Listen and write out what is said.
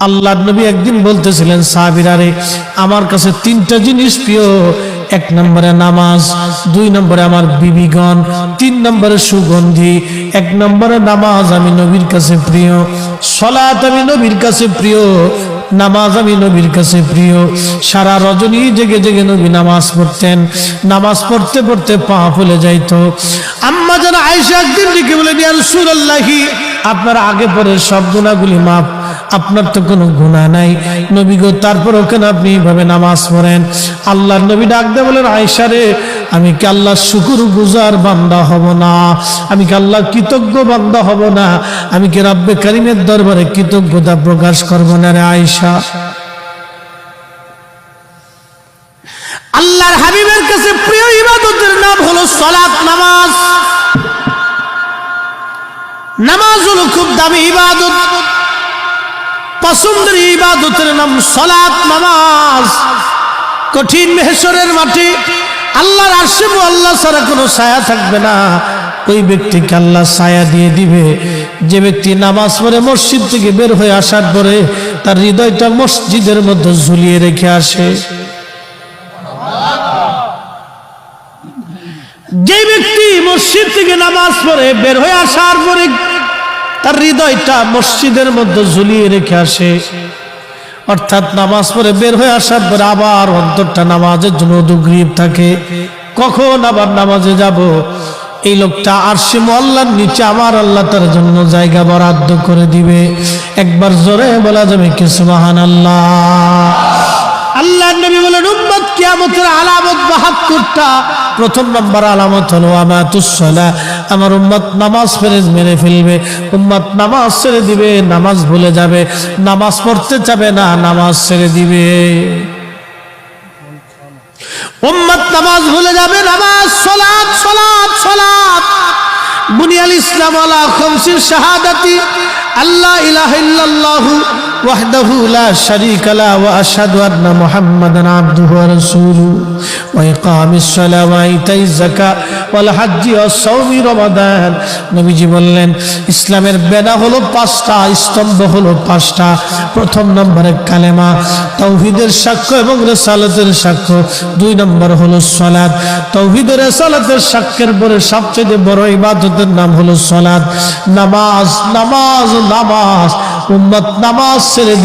আল্লাহ নবী একদিন বলতেছিলেন সাহাবিরারে আমার কাছে তিনটা জিনিস প্রিয়। এক নম্বরে নামাজ, দুই নম্বরে আমার বিবিগণ, তিন নম্বরে সুগন্ধি, এক নম্বরে নামাজ আমি নবীর কাছে প্রিয় সলাত আমি নবীর কাছে প্রিয়, নামাজ আমি নবীর কাছে প্রিয়। সারা রজনী জেগে জেগে নবী নামাজ পড়তেন। নামাজ পড়তে পড়তে পা ফুলে যাইতো। আম্মা যেন আয়সা একদিন ইয়া রাসূলুল্লাহি, আপনার আগে পরে সব গুণাগুলি মাপ আপনার তো কোনো গুণা নাই। নবী গো তারপর ওখানে আপনি এইভাবে নামাজ পড়েন? আল্লাহর নবী ডাক দিয়ে বলেন আয়সা রে, আমি কি আল্লাহ শুকুর গুজার বান্দা হব না? আমি কি আল্লাহ কৃতজ্ঞ বান্দা হব না? আমি কি রাব্বে কারিমের দরবারে কৃতজ্ঞতা প্রকাশ করব না রে আয়সা আল্লাহর হাবিবের কাছে প্রিয় ইবাদতের নাম হলো সলাৎ নামাজ। নামাজ হলো খুব দামি ইবাদত। পছন্দের ইবাদতের নাম সলাৎ নামাজ। কঠিন মেহেশ্বরের মাটি আল্লাহর আশিম আল্লাহ ছাড়া কোনো ছায়া থাকবে না। ওই ব্যক্তিকে আল্লাহ ছায়া দিয়ে দিবে। যে ব্যক্তি নামাজ পড়ে মসজিদ থেকে বের হয়ে আসার পরে তার হৃদয়টা মসজিদের মধ্যে ঝুলিয়ে রেখে আসে। যে ব্যক্তি মসজিদ থেকে নামাজ পড়ে বের হয়ে আসার পরে তার হৃদয়টা মসজিদের মধ্যে ঝুলিয়ে রেখে আসে। অর্থাৎ নামাজ পড়ে বের হয়ে আসার পরে আবার অন্তরটা নামাজের জন্য উদ্গ্রীব থাকে। কখন আবার নামাজে যাব? এই লোকটা আর সে আল্লাহর নিচে আমার আল্লাহ তার জন্য জায়গা বরাদ্দ করে দিবে। একবার জোরে বলা যাবে কি সুবাহান আল্লাহ আল্লাহ নবী বলেন কিয়ামতের আলামত বাহাত্তরটা প্রথম নম্বর আলামত হলো আমাতুসলা আমার উম্মত নামাজ ফেরে মেরে ফেলবে, উম্মত নামাজ ছেড়ে দিবে, নামাজ ভুলে যাবে, নামাজ পড়তে চাবে না, নামাজ ছেড়ে দিবে। উম্মত নামাজ ভুলে যাবে, নামাজ সলাৎ সলাৎ সলাৎ। বুনিয়াল ইসলাম আলা খমসির শাহাদাতি। আল্লাহ ইলাহা ইল্লাল্লাহু ওয়াহদাহু লা শারীকা লা ওয়া আশহাদু আন্না মুহাম্মাদান আবদুহু ওয়া রাসূলুহু। ওয়া ইকামিস সালাহ ওয়া ইতাইজ যাকাত ওয়াল হজ্জি ওয়া সাওমি রমাদান। নবীজি বললেন, ইসলামের বেদা হলো পাঁচটা, স্তম্ভ হলো পাঁচটা। প্রথম নম্বরে কালেমা তাওহীদের সাক্ষ্য এবং রেসালাতের সাক্ষ্য। দুই নম্বর হলো সালাত। তাওহীদের রেসালাতের সাক্ষ্যের পরে সবচেয়ে বড় ইবাদতের নাম হলো সালাত। নামাজ নামাজ নামাজ উম্মত নামাজ ছেড়ে